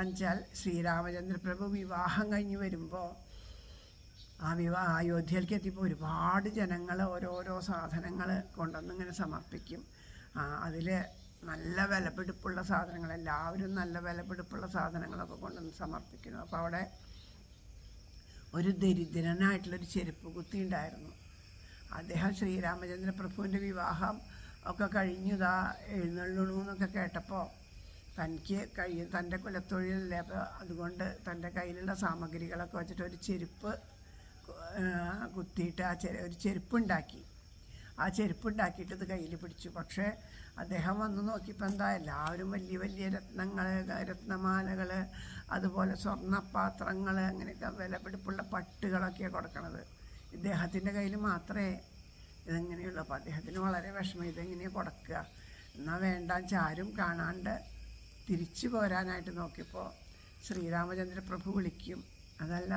എന്നുവെച്ചാൽ ശ്രീരാമചന്ദ്രപ്രഭു വിവാഹം കഴിഞ്ഞ് വരുമ്പോൾ ആ വിവാഹ അയോധ്യയിലേക്ക് എത്തിയപ്പോൾ ഒരുപാട് ജനങ്ങൾ ഓരോരോ സാധനങ്ങൾ കൊണ്ടുവന്നിങ്ങനെ സമർപ്പിക്കും. അതിൽ നല്ല വിലപിടിപ്പുള്ള സാധനങ്ങൾ എല്ലാവരും നല്ല വിലപിടിപ്പുള്ള സാധനങ്ങളൊക്കെ കൊണ്ടുവന്ന് സമർപ്പിക്കുന്നു. അപ്പോൾ അവിടെ ഒരു ദരിദ്രനായിട്ടുള്ളൊരു ചെരുപ്പ് കുത്തി ഉണ്ടായിരുന്നു. അദ്ദേഹം ശ്രീരാമചന്ദ്ര പ്രഭുവിന്റെ വിവാഹം ഒക്കെ കഴിഞ്ഞു എഴുന്നള്ളണു എന്നൊക്കെ കേട്ടപ്പോൾ തനിക്ക് കഴിയും തന്റെ കുലത്തൊഴിലല്ലേ? അപ്പോൾ അതുകൊണ്ട് തന്റെ കയ്യിലുള്ള സാമഗ്രികളൊക്കെ വെച്ചിട്ട് ഒരു ചെരുപ്പ് കുത്തിയിട്ട് ആ ചെരു ഒരു ചെരുപ്പുണ്ടാക്കി. ആ ചെരുപ്പുണ്ടാക്കിയിട്ട് ഇത് കയ്യിൽ പിടിച്ചു. പക്ഷേ അദ്ദേഹം വന്ന് നോക്കിയപ്പോൾ എന്താ എല്ലാവരും വലിയ വലിയ രത്നങ്ങൾ രത്നമാലകൾ അതുപോലെ സ്വർണപാത്രങ്ങൾ അങ്ങനെയൊക്കെ വിലപിടിപ്പുള്ള പട്ടുകളൊക്കെയാണ് കൊടുക്കണത്. ഇദ്ദേഹത്തിന്റെ കയ്യിൽ മാത്രമേ ഇതെങ്ങനെയുള്ളൂ. അപ്പോൾ അദ്ദേഹത്തിന് വളരെ വിഷമം ഇതെങ്ങനെയാണ് കൊടുക്കുക? എന്നാൽ വേണ്ട ചാരും കാണാണ്ട് തിരിച്ചു പോരാനായിട്ട് നോക്കിയപ്പോൾ ശ്രീരാമചന്ദ്ര പ്രഭു വിളിക്കും. അതല്ല